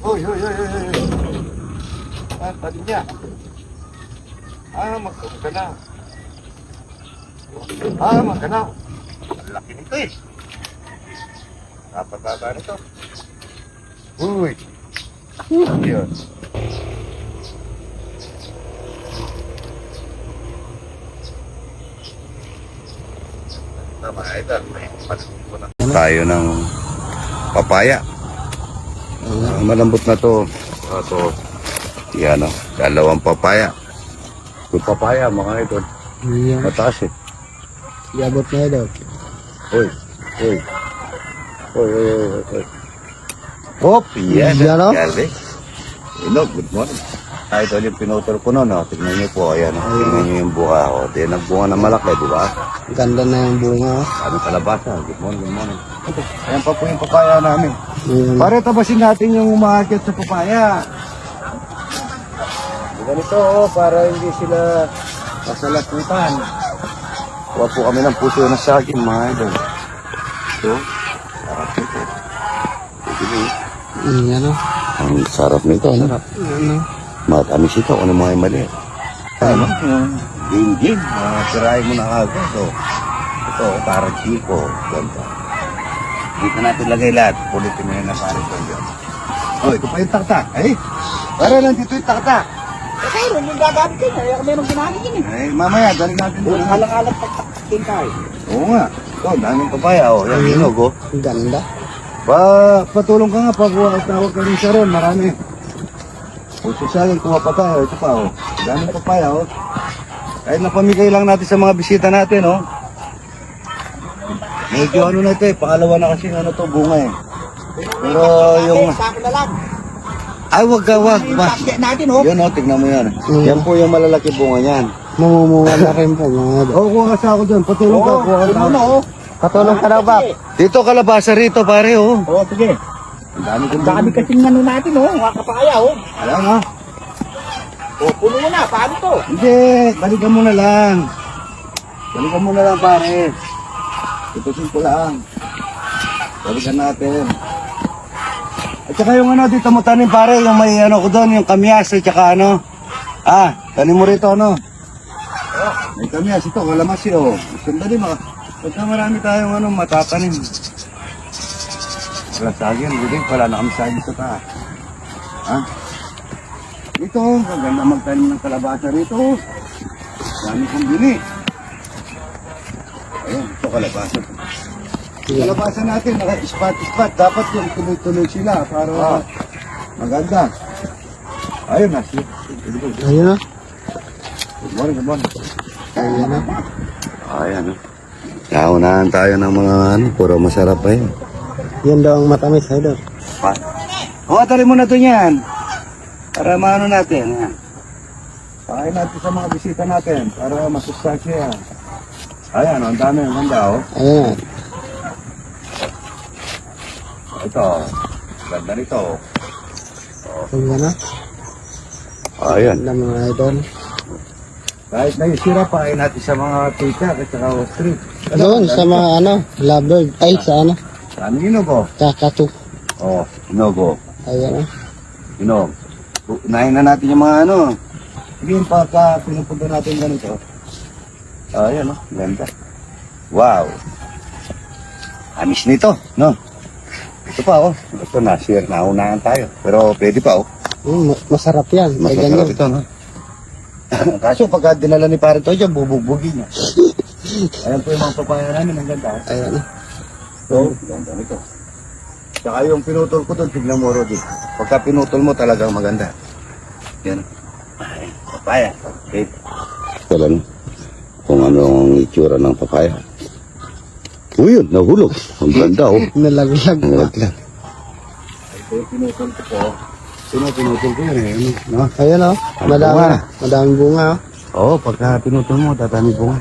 Uy, uy, uy, uy, uy. Ah, tadi niya. Ah, magkano ka na. Ah, magkano. Ang laki nito eh. Dapat baba nito. Uy. Yun. Tama, idol. May pansin ko na. Tayo ng papaya. Ah, malambot na to. Ito. Yan o. Dalawang papaya. Yung papaya, mga idol. Iya. Mataas eh. Iabot na daw. Uy. Uy. Uy, uy, uy, uy. Hop! Yan. Yan, oh. Galing. Hello, good morning. Ito yung pinutol ko noon. Oh. Tignan niyo po. Ayan. Oh. Tignan niyo yung buha. Oh. Di nagbunga na malaki, di ba? Ganda na yung bunga. oh. Sabi kalabasa. Good morning, good morning. Ayan pa po yung papaya namin. Ayan. Pare, tabasin natin yung umakit sa papaya. Ganito, oh, para hindi sila kasalaputan. Kuha po kami ng puso na saging, mga idol. Ito. Sarap nito. Sige, Ayan o. Ang sarap nito, ano? Ano? Matamis ito, ano mga mali. Ano? Yung Ding-ding. Uh, tirahin mo na agad. So, ito, parang chiko. Ganda. Dito natin lagay lahat. Pulitin mo na parang. Yun. Oh, ito pa yung taktak. Ay, para lang dito yung taktak. Rin yung gagamit na, kaya meron ginamit yun eh. Ay, mamaya, dali natin doon. Alang-alang pagtakin tayo. Oo nga. Ito, daming papaya. Oh, yan, hinog, oh. Ganda. Pa, patulong ka nga pag tawag ka rin siya ron, marami. O sasagin, kuha pa tayo. Ito pa, oh. Daming papaya, oh. Kahit napamigay lang natin sa mga bisita natin, oh. Medyo ano na ito eh, pangalawa na kasi ano to, bunga eh. Pero yung... Sa akin na lang. Ay, wag ka, wag. Natin oh. Yan, oh, tignan mo yan. Mm. Yan po yung malalaki bunga niyan. Mamumunga na rin po mga. Oo, kuha ka sa ako dyan. Patulong ka, kuha ka Ano oh. Ka daw ba? Dito, kalabasa rito, pare, oh. Oo, sige. Ang dami kong Ang dami kasing ano natin oh. Mga kapaya oh. Alam nga. Oh, puno mo na. Paano to? Hindi, balikan mo na lang. Balikan mo na lang, pare. Tutusin ko lang. Balikan natin. At saka yung ano, dito mo tanim, pare, yung may ano ko doon, yung kamyas, at saka ano. Ah, tanim mo rito, ano. May kamyas, ito, wala masi, oh. Sandali, mga. Pagka marami tayong ano, matatanim. Wala saging, budig, wala na kami saging sa taas. Ha? Ito, maganda magtanim ng kalabasa rito. Dami kong bini. Ayun, ito kalabasa. Kalabasa natin, naka-spot-spot. Dapat yung tuloy-tuloy sila para maganda. Ayun na. Ayan o. Good morning, good morning. Ayan o. Ayan. Naunahan tayo ng mga ano, puro masarap pa yun. Yan daw ang matamis idol. O, tali mo na to yan. Para maano natin. Yan. Pakain natin sa mga bisita natin para masustansya yan. Ayan, ang dami, ang ganda, oh. Ayan. Ito, ganda nito. Ayan o. Ayan. Ganda mga idol. Kahit na yung sira, pakain natin sa mga tita at saka street. Doon sa mga ano, lovebird. Ay, sa ano, Ano yun, oh? kakatu. Oh, inogo. Ayan o. Inog. Unahin na natin yung mga ano. Sige, yung pagka pinupunta natin ganito. Ayan, oh. Ganda. Wow. Amis nito, no? Ito pa, oh. Ito na, share na. Unahan tayo. Pero pwede pa, oh. Mm, ma- masarap yan. Ganyan. ito, no? Kaso pagka dinala ni Pare Toyo, bubugbugin niya. Ayan po yung mga papaya namin, ang ganda. oh. Ayan o. So, ganda nito. Tsaka yung pinutol ko doon, tignan mo, Rodi. Pagka pinutol mo, talagang maganda. Yan. Ay, papaya. Okay. Wala na. Kung ano ang itsura ng papaya. Uy, yun, nahulog. Ang ganda, oh. Nalaglag ganda. Ito yung pinutol ko po. Sino pinutol ko yan, eh. Ano, no? Ayan o. Madami. bunga. Madaming bunga o. Oo, oh, pagka pinutol mo, tatami po nga.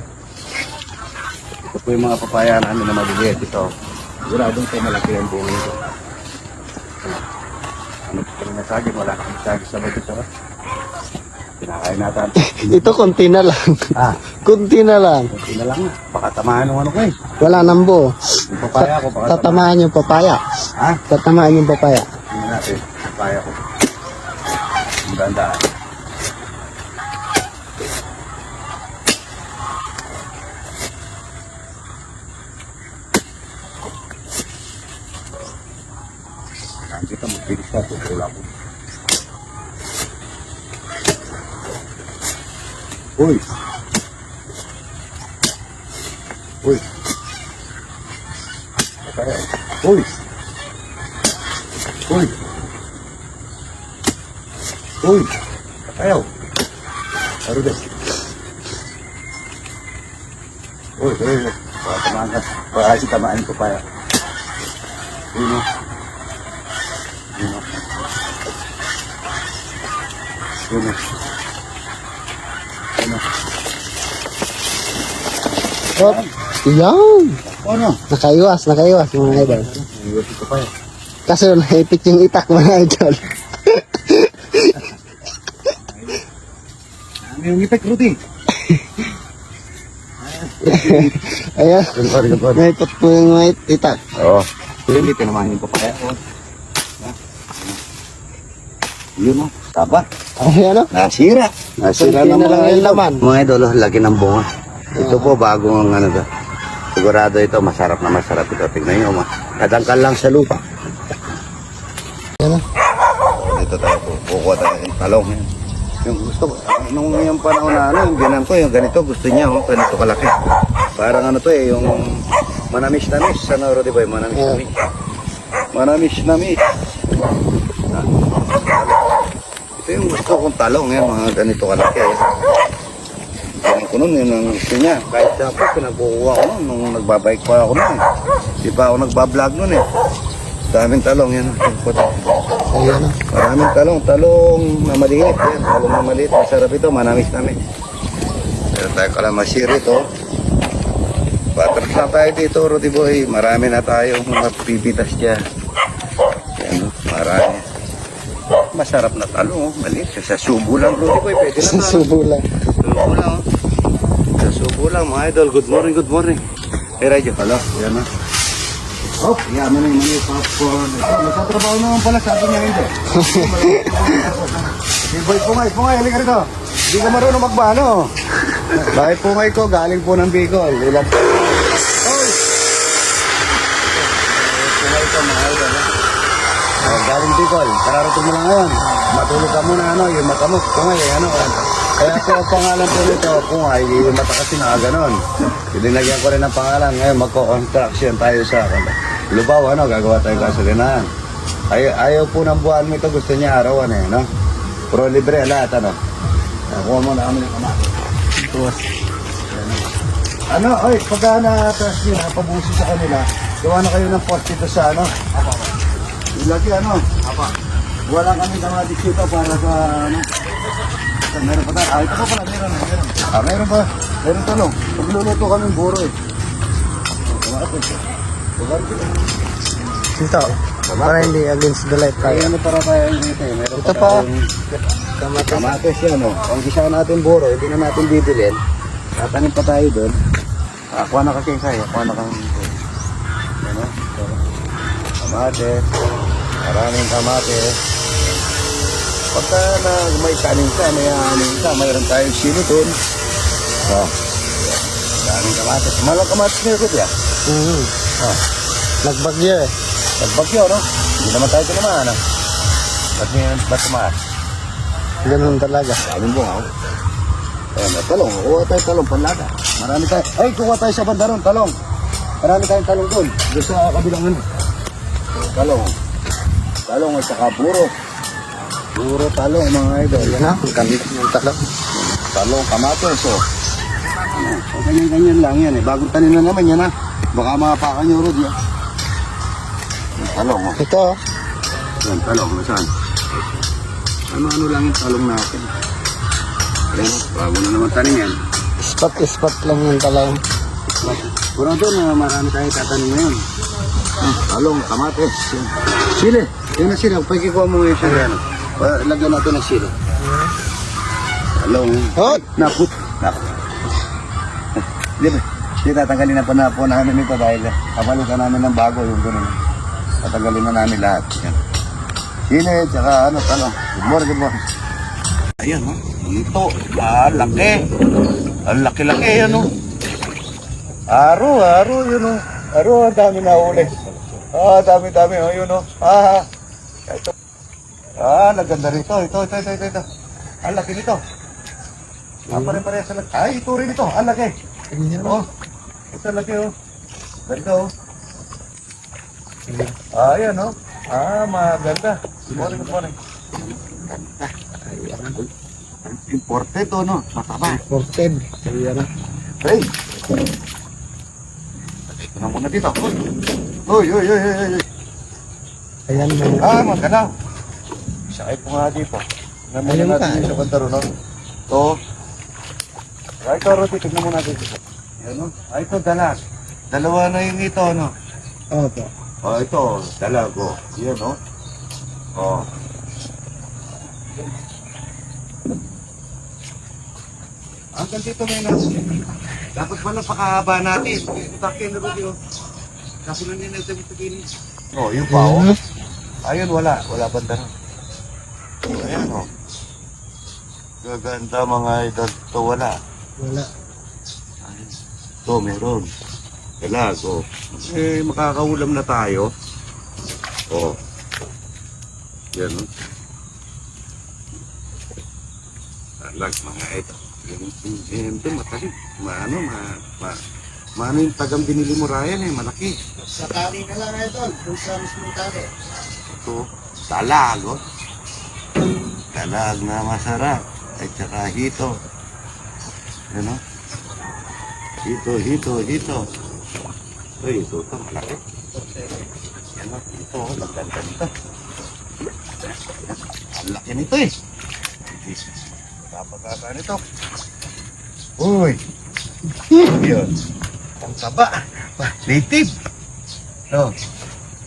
Ito po yung mga papaya namin na maliliit. Ito. Siguradong ko malaki ang bunga nito. Ano po yung nasagin? Wala kang nasagin sa mga ito. Pinakain natin. Ito konti na lang. ah, Kunti na lang. kunti na lang. Baka tamahan ng ano ko eh. Wala nang buo. Yung papaya ko, baka. Tatamaan yung papaya. Ha? Tatamaan yung papaya. Na. natin. Kaya ko. Ang ganda. Wala ko. Uy! Uy! Uy! Uy! Uy! Ayaw! Ano ba? Uy, uy, uy. Tamaan ka. Kasi tamaan ko pa. Uy, no. Uy, no. Hop. Yan. Ano? Nakaiwas, nakaiwas mga idol. Iwas ko pa eh. Kaso naipit yung itak mga idol. Ano yung ipek, Rudy? Ayan. Naipit po yung mga itak. Oo. Hindi, pinamahin ko pa kaya. Oh. Yun o, taba. Ayan o. Nasira. Nasira Kunti na lang yung idol. laman. Mga idol, oh, laki ng bunga. Ito po, bagong ano to. Sigurado ito, masarap na masarap ito. Tingnan nyo, ma- kadangkal lang sa lupa. Ayan o. Dito tayo po, kukuha tayo ng talong. Yan. Yung gusto ko, nung yung panahon na ano, yung ganyan ko, yung ganito, gusto niya, oh, ganito kalaki. Parang ano to eh, yung manamis-namis. Ano, Rudy Boy, manamis-namis. Manamis-namis. Gusto kong talong, yan, mga ganito kalaki. Yan. Ganyan ko nun, yun ang gusto niya. Kahit siya po, pinagkukuha ko nun, nung nagbabike pa ako nun eh. Di pa ako nagbablog nun eh. Daming talong yan. Ayan. Maraming talong, talong na maliit. Yan, talong na maliit. Masarap ito, manamis namin. Meron tayo kalamasir ito. Patras na tayo dito, Rudy Boy. Marami na tayong mga pipitas dyan. Yan, marami. Masarap na talong, oh. maliit. Sa subo lang, Rudy Boy. Pwede na to. Susubo lang. Subo lang, oh. Sa subo lang, mga idol. Good morning, good morning. Hey, Radyo. Hello, yan na. Oh, yaman na yung mga popcorn. Ito, nagtatrabaho naman pala sa atin niya hindi. Si Boy Pungay, Pungay, halika rito. Hindi ka marunong magbano. Bakit Pungay ko, galing po ng Bicol. Ilan? Oy! Pungay ko, mga idol. ha? Oh, galing Bicol, kararating mo lang ngayon. Matulog ka muna, ano, yung mata mo, Pungay, eh, ano. Kaya po ang pangalan po nito, Pungay, yung mata kasi na ganon. Dinagyan ko rin ng pangalan, ngayon magko-construction tayo sa Lubaw, ano, gagawa tayo gasolinahan. Ay, ayaw po ng buwan mo ito, gusto niya arawan eh, no? Pro libre lahat, ano? Nakuha mo na kami ng kamay. Ano, oy, pagka na-trust nyo, napabusi sa kanila, gawa na kayo ng post dito sa ano? Apa. Ilagi ano? Apa. Wala kami kamatis dito para sa ano? Sa meron pa tayo. Ah, ito pa pala, meron, meron. Ah, meron pa. Meron tanong. Pagluluto kami ng buro eh. Kamatis. Kamatis. Ito. Para hindi against the light Kaya tayo. ano para tayo dito eh. Meron Ito pa. Kamatis. Kamatis yan o. Ang gisa natin buro, hindi na natin bibilin. Tatanim pa tayo doon. Ah, kuha na ka eh. Kuha na kang Ano? Kamatis. Maraming kamatis. Pagka na may kanin ka, may anin ka, mayroon tayong sino doon. Oh. Daming kamatis. Malang kamatis niyo ko ya. Mhm. Oh. Nagbagyo eh. Nagbagyo, no? Hindi naman tayo tinamaan, ah. Ba't niya, ba't tumaas? Ganun talaga. Daming bunga. oh. Ayan, may talong. Kuha tayo talong, panlaga. Marami tayo. Ay, kuha tayo sa bandaron, talong. Marami tayong talong doon. Doon sa kabilang ano. Talong. Talong at saka puro. Puro talong, mga idol. Yan na. Ang gamit ng talong. Talong, kamatis, oh. Ano, so, ganyan-ganyan lang yan, eh. Bagong tanim na naman yan, ha. Baka mapakan nyo, Rod, yan. Yung talong, oh. Ito. oh. Yan, talong. Nasaan? Ano-ano lang yung talong natin. Ayan, bago na naman tanim yan. Spot-spot lang yung talong. Kurang doon na marami tayong tatanim ngayon. Ah, talong, kamatis. yan. Yan na sila. Pagkikuha mo ngayon siya. Yan. Pa- Lagyan natin ng sili. Talong. Oh! Naput. Naput. Di ba? Di tatanggalin na pa na po namin ito dahil kapalutan namin ng bago yung ganun. Tatanggalin na namin lahat. Yan. Sili, tsaka ano, ano. Good morning, good morning. Ayan, oh. Ito. Ah, laki. Ang laki-laki, yan, oh. Aro, aro, yun, oh. Aro, ang dami na uli. Ah, dami, dami, oh, yun, oh. Ah, ito. Ah, naganda rito. Ito, ito, ito, ito, ito. Ang laki nito. Ah, pare-pare sa laki. Ay, ito rin ito. Ang laki. Oh. Ito laki, oh. Ganda, oh. Ah, yan, oh. Ah, maganda. Good morning, good morning. Imported, oh, no? Mataba. Ported. Ayan. Hey! Ito na muna dito. Uy, uy, uy, uy, uy. Ayan mo. Ah, magkalaw. Sakay po nga dito. Naman Ayun natin ka. yung sa bantaro, no? Ito. Ah, ito, Roti, tignan mo natin. Yan, no? Ah, ito, dalag. Dalawa na yung ito, no? Opo. Oh, ito, dalag, oh. Yan, no? Oh. Hanggang dito, Menas. Dapat pala pakahaba natin. Itakin na rin, oh. Kaso na nila ito yung Oh, yung pa, oh. Ayun, wala. Wala banda rin. Ayan, oh. Gaganda mga idol. Ito, wala. Wala. Ayun. Ito, meron. Dalag, oh. Eh, makakaulam na tayo. Oh. Yan, oh. Dalag, mga yan, ito, matalim. Maano, ma, ma, maano yung tagang binili mo, Ryan, eh, malaki. Sa tali na lang ito. Kung sa mismong tali. Ito, dalag, oh. Dalag na masarap. At saka hito. Yan, oh. Hito, hito, hito. Uy, ito, ito, malaki. Yan, oh. Ito, oh, maganda nito. Ang laki nito, eh. Kapagkaka nito. Uy! Yun. Ang taba. Native. No.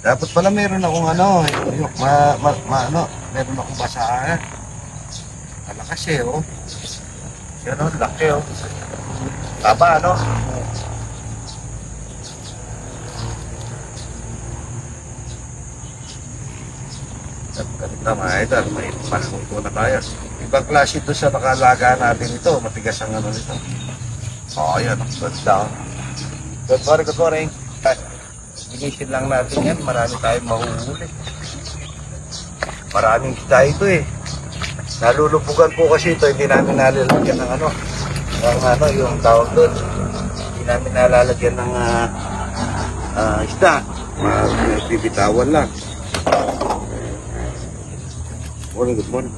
Dapat pala meron akong ano, yung ma, ma, ma ano, meron akong basahan. Malakas eh, oh. Yan oh, laki oh. Taba, ano? Ganito mga may panahon po na tayo. Ibang klase ito sa nakalaga natin ito, matigas ang ano nito. Oh, yan, ganda oh. Good morning, good morning. Ay, Linisin lang natin yan. Marami tayong mahuhuli. Maraming isda ito eh. Nalulupugan po kasi ito. Hindi namin nalalagyan ng ano. Ng ano, yung tawag doon. Hindi namin nalalagyan ng ah, ah, isda. Mga bibitawan lang. Morning, good morning.